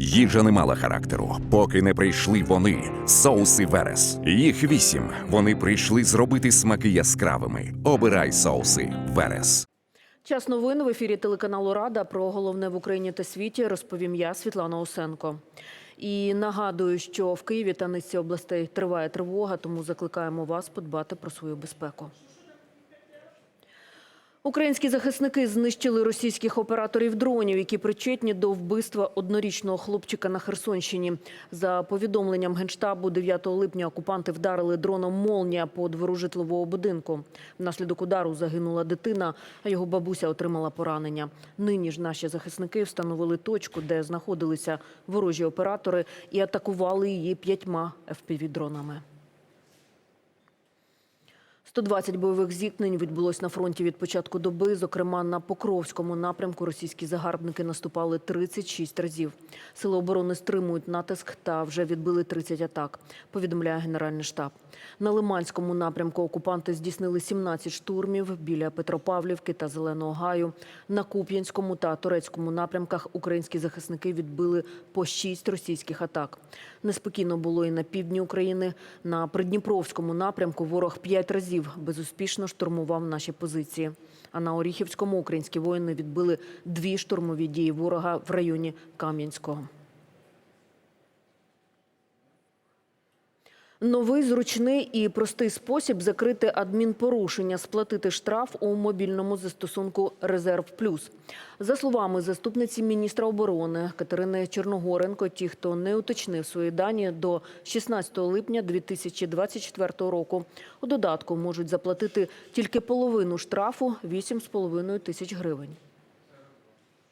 Їжа не мала характеру, поки не прийшли вони, соуси Верес. Їх вісім. Вони прийшли зробити смаки яскравими. Обирай соуси Верес. Час новин в ефірі телеканалу Рада про головне в Україні та світі розповім я, Світлана Осенко. І нагадую, що в Києві та низці областей триває тривога, тому закликаємо вас подбати про свою безпеку. Українські захисники знищили російських операторів дронів, які причетні до вбивства однорічного хлопчика на Херсонщині. За повідомленням генштабу, 9 липня окупанти вдарили дроном «Молнія» по двору житлового будинку. Внаслідок удару загинула дитина, а його бабуся отримала поранення. Нині ж наші захисники встановили точку, де знаходилися ворожі оператори, і атакували її п'ятьма FPV-дронами. 120 бойових зіткнень відбулось на фронті від початку доби. Зокрема, на Покровському напрямку російські загарбники наступали 36 разів. Сили оборони стримують натиск та вже відбили 30 атак, повідомляє Генеральний штаб. На Лиманському напрямку окупанти здійснили 17 штурмів біля Петропавлівки та Зеленого Гаю. На Куп'янському та Турецькому напрямках українські захисники відбили по 6 російських атак. Неспокійно було і на півдні України. На Придніпровському напрямку ворог 5 разів безуспішно штурмував наші позиції. А на Оріхівському українські воїни відбили дві штурмові дії ворога в районі Кам'янського. Новий зручний і простий спосіб закрити адмінпорушення, сплатити штраф у мобільному застосунку Резерв Плюс. За словами заступниці міністра оборони Катерини Чорногоренко, ті, хто не уточнив свої дані до 16 липня 2024 року, у додатку можуть заплатити тільки половину штрафу 8,5 тисяч гривень.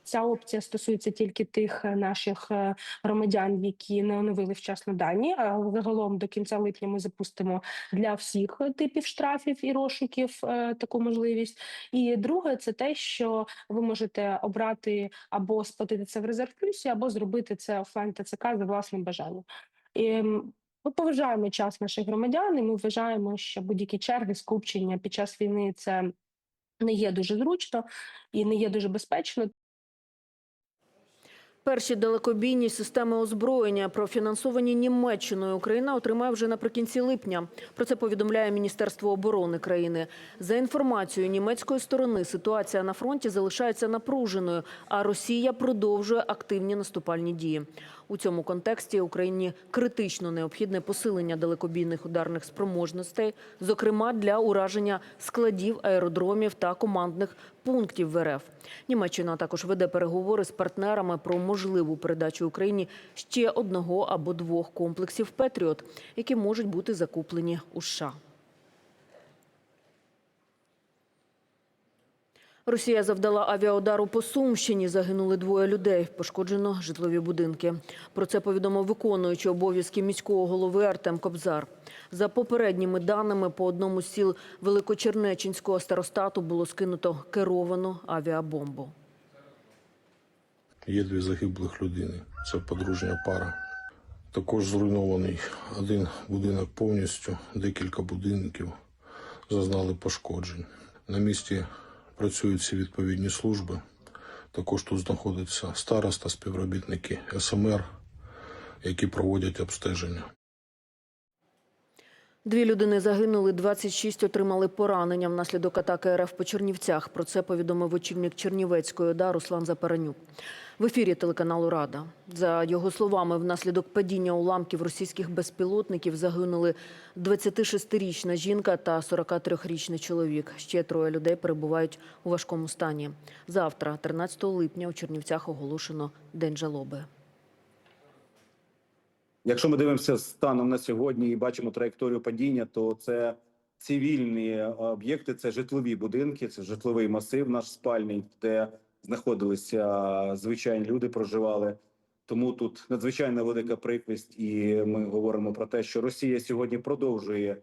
Ця опція стосується тільки тих е, наших е, громадян, які не оновили вчасно дані. А загалом до кінця липня ми запустимо для всіх типів штрафів і розшуків е, таку можливість. І друге, це те, що ви можете обрати або сплатити це в резерв плюсі, або зробити це офлайн ТЦК за власним бажанням. І, ми поважаємо час наших громадян, і ми вважаємо, що будь-які черги скупчення під час війни це не є дуже зручно і не є дуже безпечно. Перші далекобійні системи озброєння, профінансовані Німеччиною, Україна отримає вже наприкінці липня. Про це повідомляє Міністерство оборони країни. За інформацією німецької сторони, ситуація на фронті залишається напруженою, а Росія продовжує активні наступальні дії. У цьому контексті Україні критично необхідне посилення далекобійних ударних спроможностей, зокрема для ураження складів, аеродромів та командних пунктів в РФ. Німеччина також веде переговори з партнерами про можливу передачу Україні ще одного або двох комплексів Петріот, які можуть бути закуплені у США. Росія завдала авіаудару по Сумщині. Загинули двоє людей. Пошкоджено житлові будинки. Про це повідомив виконуючий обов'язки міського голови Артем Кобзар. За попередніми даними, по одному з сіл Великочернечинського старостату було скинуто керовану авіабомбу. Є дві загиблих людини. Це подружня пара. Також зруйнований один будинок повністю, декілька будинків зазнали пошкоджень. На місці працюють всі відповідні служби. Також тут знаходиться староста, співробітники СМР, які проводять обстеження. Дві людини загинули, 26 отримали поранення внаслідок атаки РФ по Чернівцях. Про це повідомив очільник Чернівецької ОДА Руслан Запаранюк. В ефірі телеканалу Рада. За його словами, внаслідок падіння уламків російських безпілотників загинули 26-річна жінка та 43-річний чоловік. Ще троє людей перебувають у важкому стані. Завтра, 13 липня, у Чернівцях оголошено День жалоби. Якщо ми дивимося станом на сьогодні і бачимо траєкторію падіння, то це цивільні об'єкти, це житлові будинки, це житловий масив, наш спальний, де знаходилися звичайні люди, проживали. Тому тут надзвичайно велика прикрість, і ми говоримо про те, що Росія сьогодні продовжує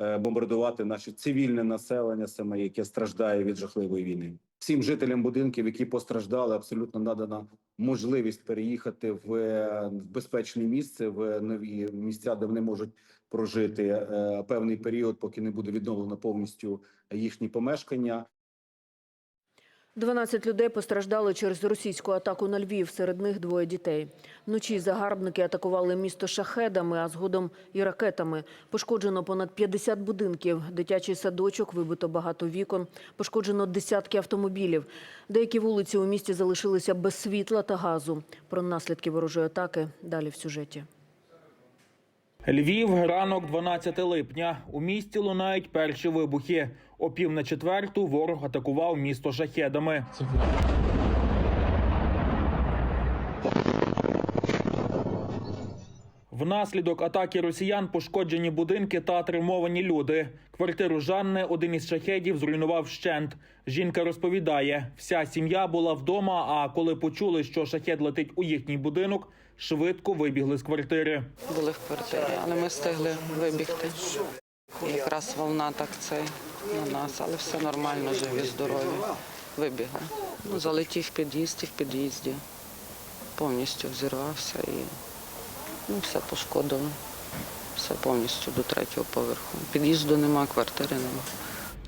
е, бомбардувати наше цивільне населення, саме яке страждає від жахливої війни. Всім жителям будинків, які постраждали, абсолютно надана можливість переїхати в е, безпечне місце, в нові місця, де вони можуть прожити е, певний період, поки не буде відновлено повністю їхні помешкання. 12 людей постраждали через російську атаку на Львів. Серед них двоє дітей. Вночі загарбники атакували місто шахедами, а згодом і ракетами. Пошкоджено понад 50 будинків, дитячий садочок, вибито багато вікон, пошкоджено десятки автомобілів. Деякі вулиці у місті залишилися без світла та газу. Про наслідки ворожої атаки далі в сюжеті. Львів, ранок 12 липня. У місті лунають перші вибухи. О пів на четверту ворог атакував місто шахедами. Внаслідок атаки росіян пошкоджені будинки та травмовані люди. Квартиру Жанни один із шахедів зруйнував вщент. Жінка розповідає, вся сім'я була вдома. А коли почули, що шахед летить у їхній будинок, швидко вибігли з квартири. були в квартирі, але ми встигли вибігти. Якраз волна так цей на нас, але все нормально, живі, здорові. Вибігли. Ну, залетів під'їзд і в під'їзді. Повністю взірвався і ну, все пошкодило. Все повністю до третього поверху. Під'їзду нема, квартири нема.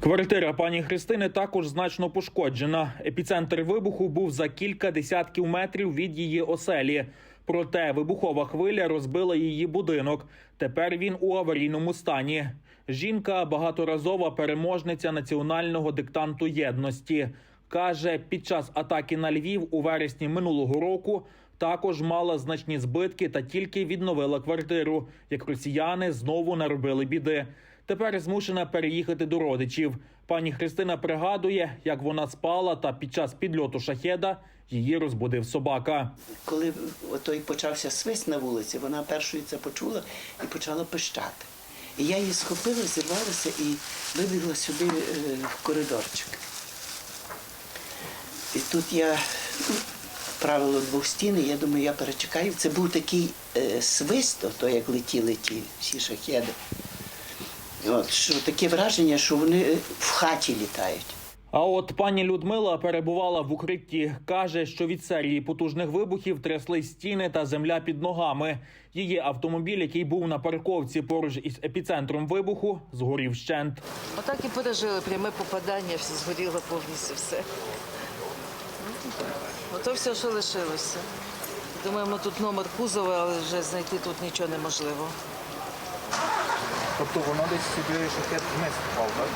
Квартира пані Христини також значно пошкоджена. Епіцентр вибуху був за кілька десятків метрів від її оселі. Проте вибухова хвиля розбила її будинок. Тепер він у аварійному стані. Жінка багаторазова переможниця національного диктанту єдності. Каже, під час атаки на Львів у вересні минулого року також мала значні збитки та тільки відновила квартиру, як росіяни знову наробили біди. Тепер змушена переїхати до родичів. Пані Христина пригадує, як вона спала, та під час підльоту шахеда її розбудив собака. Коли той почався свист на вулиці, вона першою це почула і почала пищати. І я її схопила, зірвалася і вибігла сюди е, в коридорчик. І тут я ну, правило двох стін, я думаю, я перечекаю. Це був такий е, свист, ото як летіли ті всі шахеди. От, що таке враження, що вони в хаті літають. А от пані Людмила перебувала в укритті. каже, що від серії потужних вибухів трясли стіни та земля під ногами. Її автомобіль, який був на парковці поруч із епіцентром вибуху, згорів вщент. Отак і пережили пряме попадання, все згоріло повністю все. Ото все, що лишилося. Думаємо, тут номер кузова, але вже знайти тут нічого неможливо. Тобто воно десь сюди шахет вниз впав, так?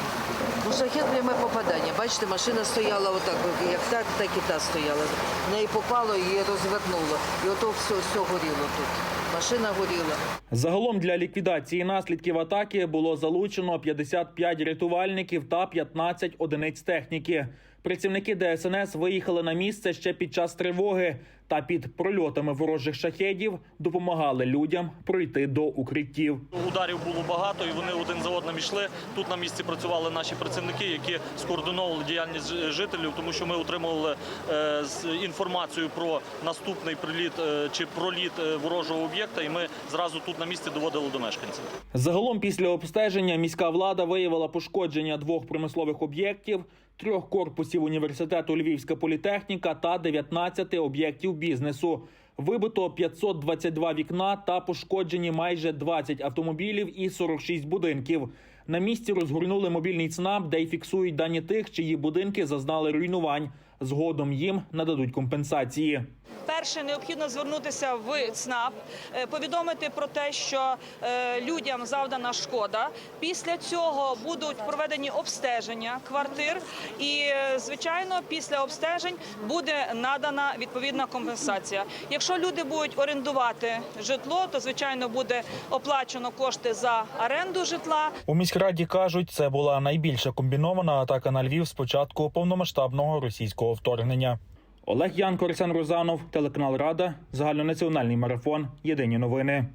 Ну, шахет пряме попадання. Бачите, машина стояла отак, як так, так і та стояла. В неї попало і розвернуло. І ото все, все горіло тут. Машина горіла. Загалом для ліквідації наслідків атаки було залучено 55 рятувальників та 15 одиниць техніки. Працівники ДСНС виїхали на місце ще під час тривоги та під прольотами ворожих шахедів допомагали людям пройти до укриттів. Ударів було багато, і вони один за одним йшли. Тут на місці працювали наші працівники, які скоординовували діяльність жителів, тому що ми отримували е, інформацію про наступний приліт е, чи проліт е, ворожого об'єкта, і ми зразу тут на місці доводили до мешканців. Загалом після обстеження міська влада виявила пошкодження двох промислових об'єктів, трьох корпусів університету Львівська політехніка та 19 об'єктів бізнесу. Вибито 522 вікна та пошкоджені майже 20 автомобілів і 46 будинків. На місці розгорнули мобільний ЦНАП, де й фіксують дані тих, чиї будинки зазнали руйнувань. Згодом їм нададуть компенсації. Перше необхідно звернутися в ЦНАП, е, повідомити про те, що е, людям завдана шкода. Після цього будуть проведені обстеження квартир, і е, звичайно, після обстежень буде надана відповідна компенсація. Якщо люди будуть орендувати житло, то звичайно буде оплачено кошти за оренду житла. У міськраді кажуть, це була найбільша комбінована атака на Львів з початку повномасштабного російського вторгнення. Олег Янко, Олександр Розанов, телеканал Рада, загальнонаціональний марафон. Єдині новини.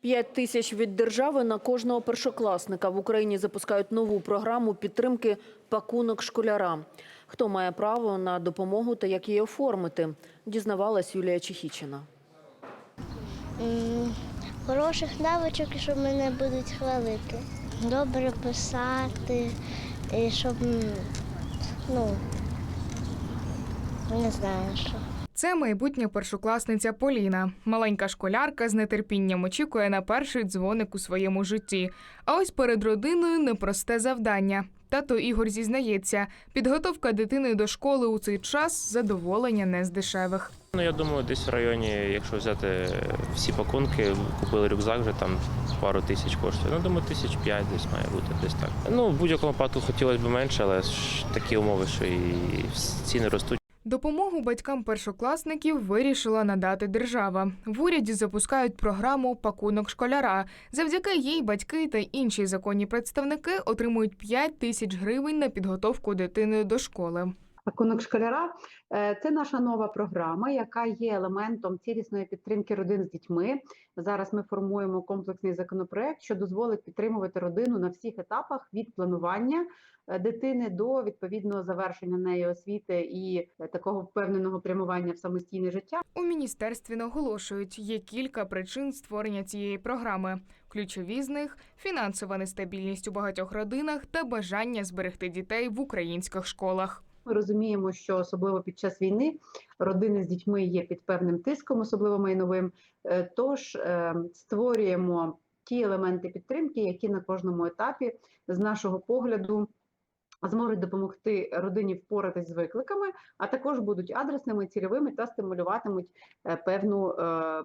П'ять тисяч від держави на кожного першокласника. В Україні запускають нову програму підтримки пакунок школярам. Хто має право на допомогу та як її оформити, дізнавалась Юлія Чехічина. Хороших навичок, що мене будуть хвалити. Добре писати, щоб, ну, не знаю що. Це майбутня першокласниця Поліна. Маленька школярка з нетерпінням очікує на перший дзвоник у своєму житті. А ось перед родиною непросте завдання Тато Ігор зізнається, підготовка дитини до школи у цей час задоволення не з дешевих. Ну, я думаю, десь в районі, якщо взяти всі пакунки, купили рюкзак вже там пару тисяч коштує. Ну, думаю, тисяч п'ять десь має бути десь так. Ну, в будь-якому випадку хотілося б менше, але ж такі умови, що і ціни ростуть. Допомогу батькам першокласників вирішила надати держава. В уряді запускають програму Пакунок школяра. Завдяки їй батьки та інші законні представники отримують 5 тисяч гривень на підготовку дитини до школи. Пакунок школяра це наша нова програма, яка є елементом цілісної підтримки родин з дітьми. Зараз ми формуємо комплексний законопроект, що дозволить підтримувати родину на всіх етапах від планування е, дитини до відповідного завершення неї освіти і е, такого впевненого прямування в самостійне життя. У міністерстві наголошують, є кілька причин створення цієї програми. Ключові з них фінансова нестабільність у багатьох родинах та бажання зберегти дітей в українських школах. Ми розуміємо, що особливо під час війни родини з дітьми є під певним тиском, особливо майновим. Е, Тож е, створюємо ті елементи підтримки, які на кожному етапі, з нашого погляду, зможуть допомогти родині впоратись з викликами, а також будуть адресними, цільовими та стимулюватимуть е, певну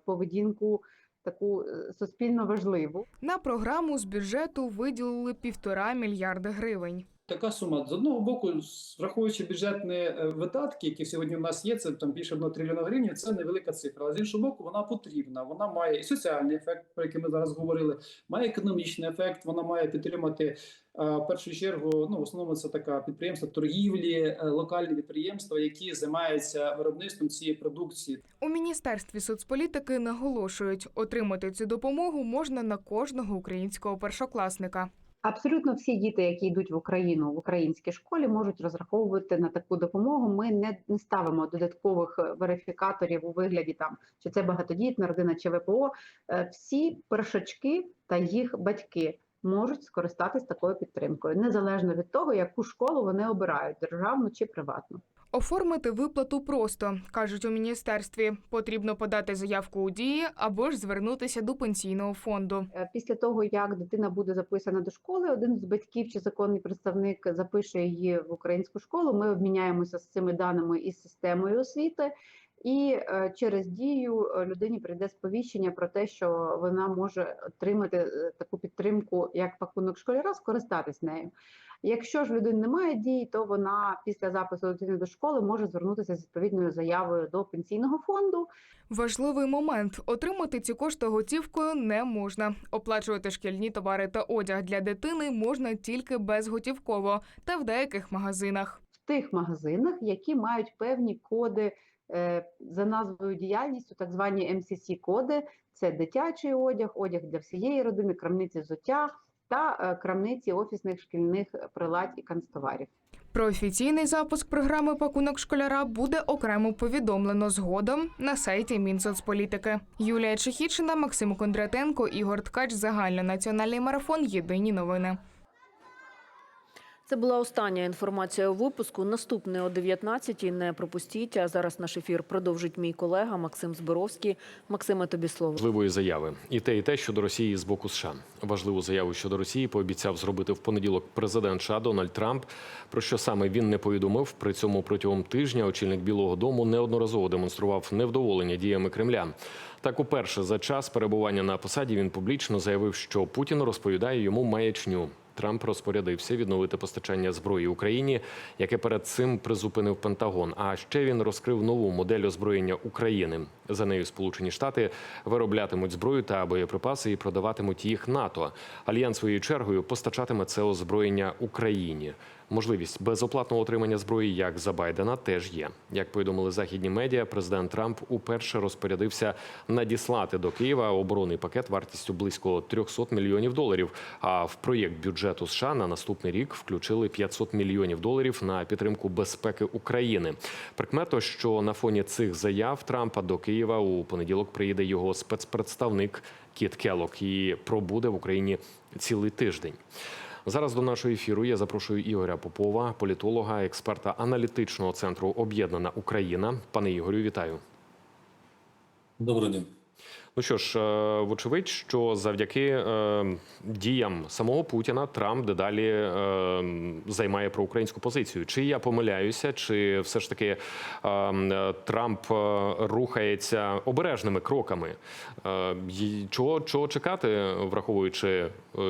поведінку. Таку суспільно важливу На програму з бюджету виділили півтора мільярда гривень. Така сума з одного боку, враховуючи бюджетні е, видатки, які сьогодні у нас є, це там більше 1 трильйона гривень, це невелика цифра. Але з іншого боку, вона потрібна. Вона має і соціальний ефект, про який ми зараз говорили, має економічний ефект. Вона має підтримати е, в першу чергу. Ну в основному це така підприємства торгівлі, е, локальні підприємства, які займаються виробництвом цієї продукції. У міністерстві соцполітики наголошують, отримати цю допомогу можна на кожного українського першокласника. Абсолютно всі діти, які йдуть в Україну в українській школі, можуть розраховувати на таку допомогу. Ми не, не ставимо додаткових е, верифікаторів у вигляді там, чи це багатодітна родина, чи ВПО. Е, Всі першачки та їх батьки можуть скористатись такою підтримкою, незалежно від того, яку школу вони обирають державну чи приватну. Оформити виплату просто кажуть у міністерстві. Потрібно подати заявку у дії або ж звернутися до пенсійного фонду. Е, Після того, як дитина буде записана до школи, один з батьків чи законний представник запише її в українську школу. Ми обміняємося з цими даними із системою освіти, і е, через дію е, людині прийде сповіщення про те, що вона може отримати е, таку підтримку, як пакунок школяра, скористатись нею. Якщо ж в людини немає дії, то вона після запису дитини до школи може звернутися з відповідною заявою до пенсійного фонду. Важливий момент отримати ці кошти готівкою не можна. Оплачувати шкільні товари та одяг для дитини можна тільки безготівково та в деяких магазинах. в тих магазинах, які мають певні коди за назвою діяльністю, так звані МСС коди. Це дитячий одяг, одяг для всієї родини, крамниці взуття та е, крамниці офісних шкільних приладь і канцтоварів. Про офіційний запуск програми Пакунок школяра буде окремо повідомлено згодом на сайті Мінсоцполітики. Юлія Чехічина, Максим Кондратенко, Ігор Ткач. Загальнонаціональний марафон. Єдині новини. Це була остання інформація у випуску. Наступне о 19-й. Не пропустіть. А зараз наш ефір продовжить мій колега Максим Зборовський. Максиме, тобі слово. важливої заяви. І те, і те щодо Росії з боку США. Важливу заяву щодо Росії пообіцяв зробити в понеділок президент США Дональд Трамп. Про що саме він не повідомив. При цьому протягом тижня очільник Білого Дому неодноразово демонстрував невдоволення діями Кремля. Так, уперше за час перебування на посаді він публічно заявив, що Путін розповідає йому маячню. Трамп розпорядився відновити постачання зброї Україні, яке перед цим призупинив Пентагон. А ще він розкрив нову модель озброєння України. За нею Сполучені Штати вироблятимуть зброю та боєприпаси і продаватимуть їх НАТО. Альянс своєю чергою постачатиме це озброєння Україні. Можливість безоплатного отримання зброї, як за Байдена, теж є. Як повідомили західні медіа, президент Трамп уперше розпорядився надіслати до Києва оборонний пакет вартістю близько 300 мільйонів доларів. А в проєкт бюджету США на наступний рік включили 500 мільйонів доларів на підтримку безпеки України. Прикмето, що на фоні цих заяв Трампа до Києва у понеділок приїде його спецпредставник Кіт Келок і пробуде в Україні цілий тиждень. Зараз до нашого ефіру я запрошую Ігоря Попова, політолога, експерта аналітичного центру Об'єднана Україна. Пане Ігорю, вітаю. Добрий дня. Ну що ж, е, вочевидь, що завдяки е, діям самого Путіна Трамп дедалі е, займає проукраїнську позицію. Чи я помиляюся, чи все ж таки Трамп рухається обережними кроками? Чого, чого чекати, враховуючи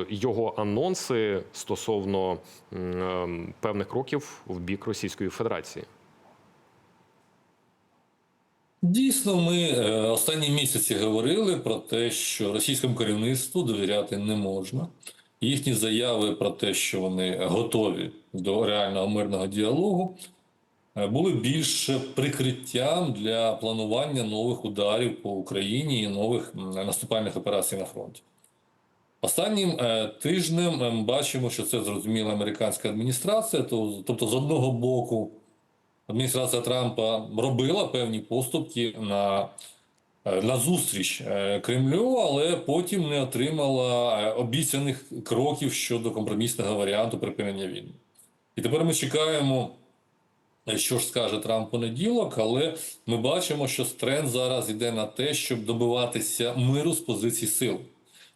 його анонси стосовно е, певних кроків в бік Російської Федерації? Дійсно, ми е, останні місяці говорили про те, що російському керівництву довіряти не можна. Їхні заяви про те, що вони готові до реального мирного діалогу, е, були більше прикриттям для планування нових ударів по Україні і нових наступальних операцій на фронті. Останнім е, тижнем е, ми бачимо, що це зрозуміла американська адміністрація. Тобто, з одного боку, адміністрація Трампа робила певні поступки на, е, на зустріч е, Кремлю, але потім не отримала е, обіцяних кроків щодо компромісного варіанту припинення війни. І тепер ми чекаємо, що ж скаже Трамп понеділок, але ми бачимо, що тренд зараз йде на те, щоб добиватися миру з позицій сил.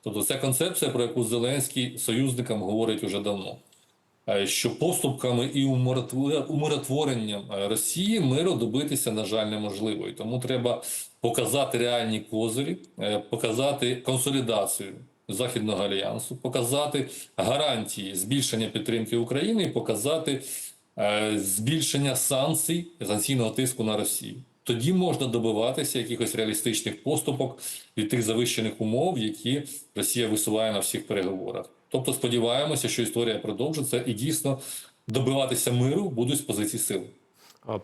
Тобто ця концепція, про яку Зеленський союзникам говорить уже давно. Е, Що поступками і умиротвор- умиротворенням е, Росії миру добитися, на жаль, неможливо. І тому треба показати реальні козирі, е, показати консолідацію Західного альянсу, показати гарантії збільшення підтримки України і показати збільшення санкцій, санкційного тиску на Росію. Тоді можна добиватися якихось реалістичних поступок від тих завищених умов, які Росія висуває на всіх переговорах. Тобто сподіваємося, що історія продовжиться і дійсно добиватися миру будуть з позицій сил.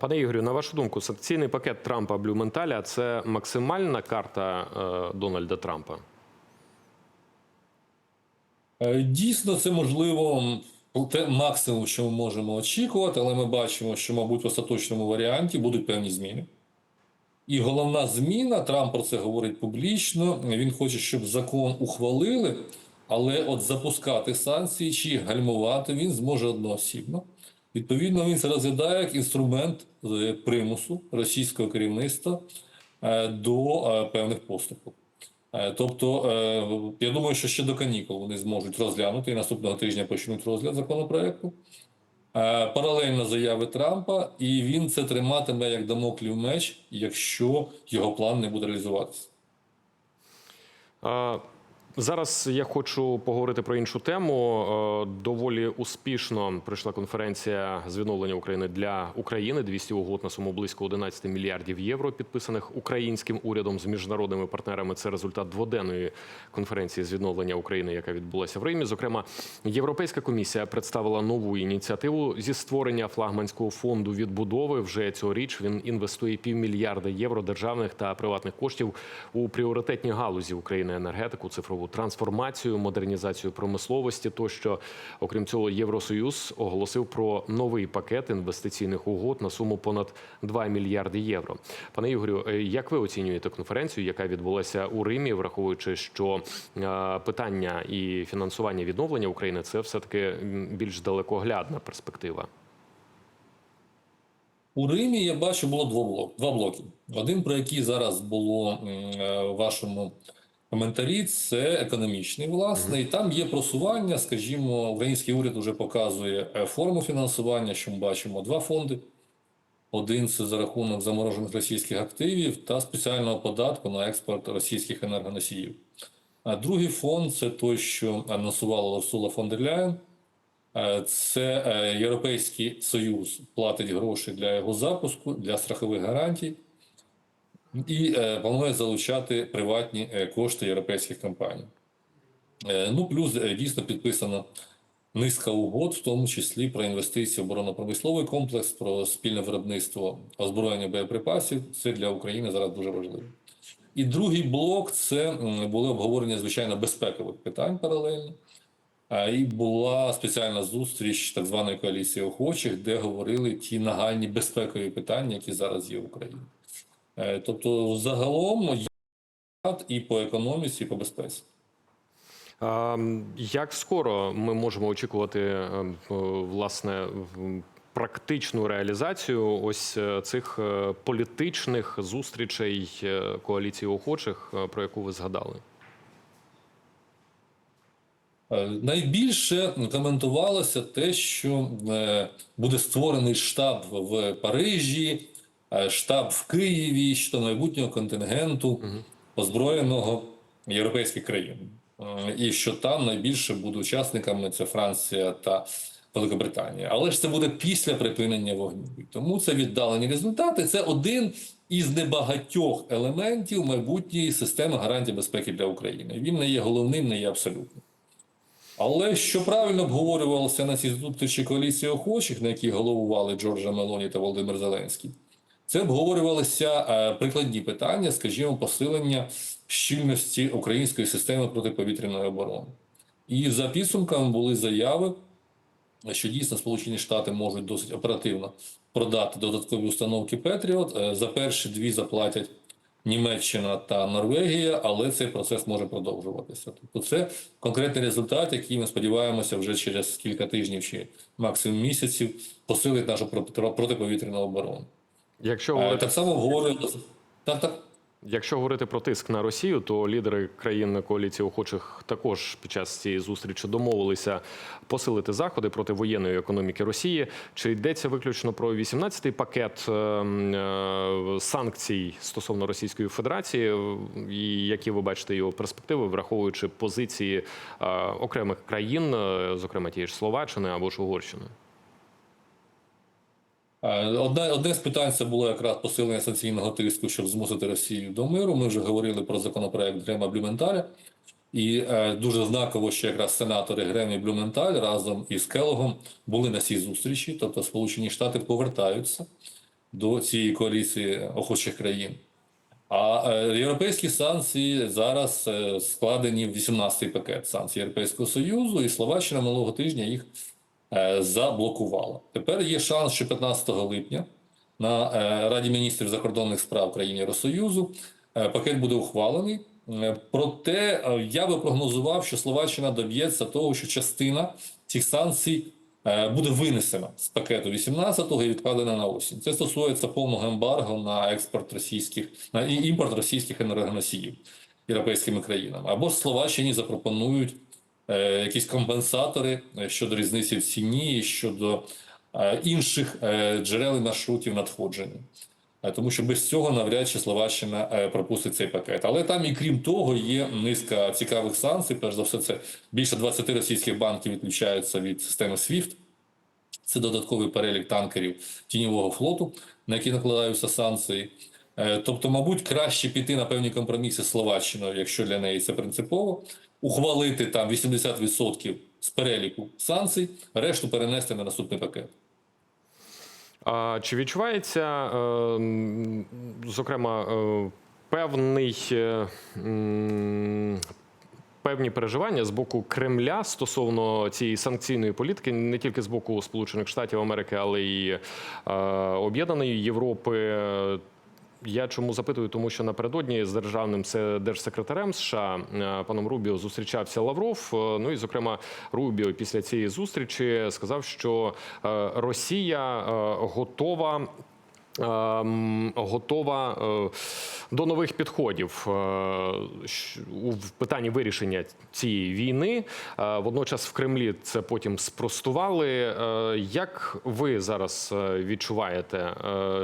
Пане Ігорю, на вашу думку, санкційний пакет Трампа Блюменталя це максимальна карта е, Дональда Трампа? Е, Дійсно, це можливо те максимум, що ми можемо очікувати, але ми бачимо, що, мабуть, в остаточному варіанті будуть певні зміни. І головна зміна, Трамп про це говорить публічно. Він хоче, щоб закон ухвалили, але от запускати санкції чи гальмувати він зможе одноосібно. Відповідно, він це розглядає як інструмент е, примусу російського керівництва е, до е, певних поступок. Тобто, я думаю, що ще до канікул вони зможуть розглянути і наступного тижня почнуть розгляд законопроекту. Паралельно заяви Трампа, і він це триматиме як дамоклів меч, якщо його план не буде реалізуватися. Зараз я хочу поговорити про іншу тему. Е, Доволі успішно пройшла конференція з відновлення України для України. 200 угод на суму близько 11 мільярдів євро, підписаних українським урядом з міжнародними партнерами. Це результат дводенної конференції з відновлення України, яка відбулася в Римі. Зокрема, Європейська комісія представила нову ініціативу зі створення флагманського фонду відбудови. Вже цьогоріч він інвестує півмільярда євро державних та приватних коштів у пріоритетні галузі України енергетику, цифрову трансформацію, модернізацію промисловості. Тощо, окрім цього, Євросоюз оголосив про новий пакет інвестиційних угод на суму понад 2 мільярди євро. Пане Ігорю, е, як ви оцінюєте конференцію, яка відбулася у Римі, враховуючи, що е, питання і фінансування відновлення України це все таки більш далекоглядна перспектива? У Римі я бачу було два блоки. Один, про який зараз було е, в вашому коментарі, це економічний, власне, і там є просування. Скажімо, український уряд вже показує е, форму фінансування, що ми бачимо два фонди. Один це за рахунок заморожених російських активів та спеціального податку на експорт російських енергоносіїв. А другий фонд це той, що анонсувала Урсула фон дер Ляєн. Е, Це е, Європейський Союз платить гроші для його запуску, для страхових гарантій і е, планує залучати приватні е, кошти європейських компаній. Е, Ну, плюс е, дійсно підписана низка угод, в тому числі про інвестиції в оборонно-промисловий комплекс, про спільне виробництво озброєння боєприпасів. Це для України зараз дуже важливо. І другий блок це м, були обговорення, звичайно, безпекових питань паралельно. І була спеціальна зустріч так званої коаліції охочих, де говорили ті нагальні безпекові питання, які зараз є в Україні. Е, Тобто, загалом є і по економіці, і по безпеці. Як скоро ми можемо очікувати е, власне практичну реалізацію ось е, цих е, політичних зустрічей е, коаліції охочих, е, про яку ви згадали? Е, Найбільше коментувалося те, що е, буде створений штаб в Парижі, е, штаб в Києві щодо майбутнього контингенту озброєного європейських країн. Е, І що там найбільше будуть учасниками це Франція та Великобританія. Але ж це буде після припинення вогню. Тому це віддалені результати. Це один із небагатьох елементів майбутньої системи гарантій безпеки для України. Він не є головним, не є абсолютним. Але що правильно обговорювалося на цій зустрічі коаліції охочих, на якій головували Джорджа Мелоні та Володимир Зеленський, це обговорювалися е, прикладні питання, скажімо, посилення щільності української системи протиповітряної оборони. І за підсумками були заяви, що дійсно Сполучені Штати можуть досить оперативно продати додаткові установки Петріот. Е, За перші дві заплатять Німеччина та Норвегія, але цей процес може продовжуватися. Тобто, це конкретний результат, який ми сподіваємося вже через кілька тижнів чи максимум місяців посилить нашу протиповітряну оборону. Якщо Е, говорити Так само обговорювалося. Так, так. Якщо говорити про тиск на Росію, то лідери країн коаліції охочих також під час цієї зустрічі домовилися посилити заходи проти воєнної економіки Росії. Чи йдеться виключно про 18-й пакет е, е, санкцій стосовно Російської Федерації, і які ви бачите його перспективи, враховуючи позиції е, окремих країн, зокрема тієї ж Словаччини або ж Угорщини? Е, Одне, одне з питань це було якраз посилення санкційного тиску, щоб змусити Росію до миру. Ми вже говорили про законопроект Грема Блюменталя. І е, дуже знаково, що якраз сенатори Грем і Блюменталь разом із Келогом були на цій зустрічі. Тобто Сполучені Штати повертаються до цієї коаліції охочих країн. А е, європейські санкції зараз е, складені в 18-й пакет санкцій Європейського Союзу, і Словаччина минулого тижня їх заблокувала. Тепер є шанс, що 15 липня на е, Раді міністрів закордонних справ країн Євросоюзу е, пакет буде ухвалений. Е, Проте е, я би прогнозував, що Словаччина доб'ється того, що частина цих санкцій е, буде винесена з пакету 18-го і відкладена на осінь. Це стосується повного ембарго на експорт російських на імпорт російських енергоносіїв європейськими країнами. Або Словаччині запропонують е, якісь компенсатори е, щодо різниці в ціні щодо е, інших е, джерел і маршрутів надходження. Е, Тому що без цього навряд чи Словаччина е, пропустить цей пакет. Але там, і крім того, є низка цікавих санкцій. Перш за все, це більше 20 російських банків відключаються від системи SWIFT. Це додатковий перелік танкерів тіньового флоту, на які накладаються санкції. Е, Тобто, мабуть, краще піти на певні компроміси з Словаччиною, якщо для неї це принципово, ухвалити там 80% з переліку санкцій, решту перенести на наступний пакет. А чи відчувається, е, зокрема, е, певний певні переживання з боку Кремля стосовно цієї санкційної політики, не тільки з боку Сполучених Штатів Америки, але й Об'єднаної Європи? Я чому запитую, тому що напередодні з державним се- держсекретарем США е, паном Рубіо зустрічався Лавров. Е, Ну і зокрема, Рубіо після цієї зустрічі сказав, що е, Росія готова. Ем, Готова е, до нових підходів е, в питанні вирішення цієї війни. Е, Водночас в Кремлі це потім спростували. Як ви зараз відчуваєте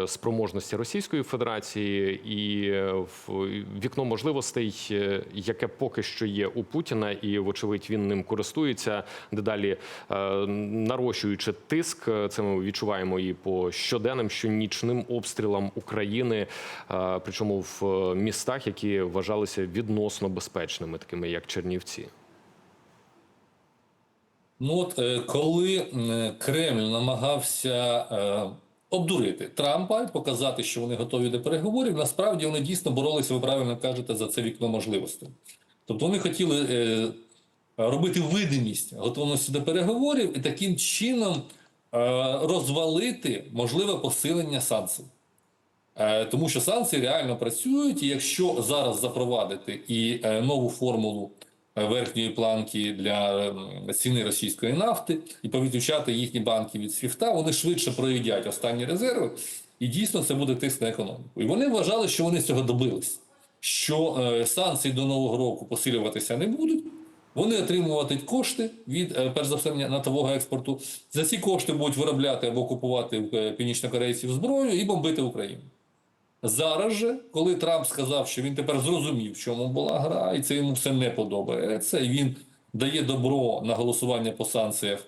спроможності Російської Федерації і вікно можливостей, яке поки що є у Путіна, і вочевидь він ним користується дедалі нарощуючи тиск. Це ми відчуваємо і по щоденним, щонічним обстрілам України, е, причому в е, містах, які вважалися відносно безпечними, такими як Чернівці. Ну от е, коли Кремль намагався обдурити Трампа і показати, що вони готові до переговорів, насправді вони дійсно боролися, ви правильно кажете, за це вікно можливостей. Тобто вони хотіли робити видимість готовності до переговорів і таким чином розвалити можливе посилення санкцій. Е, Тому що санкції реально працюють, і якщо зараз запровадити і е, нову формулу е, верхньої планки для ем, ціни російської нафти і повідключати їхні банки від свіфта, вони швидше проїдять останні резерви, і дійсно це буде тиск на економіку. І вони вважали, що вони цього добились, що е, санкції до нового року посилюватися не будуть. Вони отримуватимуть кошти від е, перш за все натового експорту. За ці кошти будуть виробляти або купувати е, північнокорейців зброю і бомбити Україну. Зараз же, коли Трамп сказав, що він тепер зрозумів, в чому була гра, і це йому все не подобається, і він дає добро на голосування по санкціях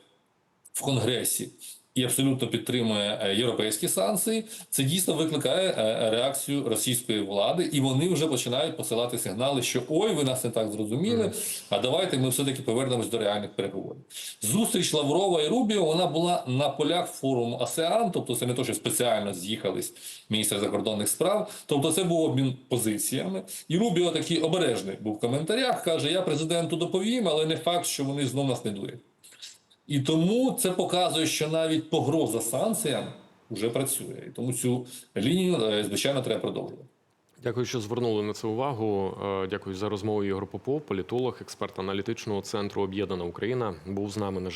в Конгресі і абсолютно підтримує е, європейські санкції, це дійсно викликає е, реакцію російської влади, і вони вже починають посилати сигнали, що ой, ви нас не так зрозуміли. А давайте ми все-таки повернемось до реальних переговорів. Зустріч Лаврова і Рубіо вона була на полях форуму АСЕАН, тобто це не то, що спеціально з'їхались міністри закордонних справ. Тобто, це був обмін позиціями. І Рубіо такий обережний був в коментарях. каже: Я президенту доповім, але не факт, що вони знов нас не дурять. І тому це показує, що навіть погроза санкціям вже працює. І тому цю лінію, е, звичайно, треба продовжувати. Дякую, що звернули на це увагу. Е, Дякую за розмову. Ігор Попов, політолог, експерт аналітичного центру Об'єднана Україна, був з нами на.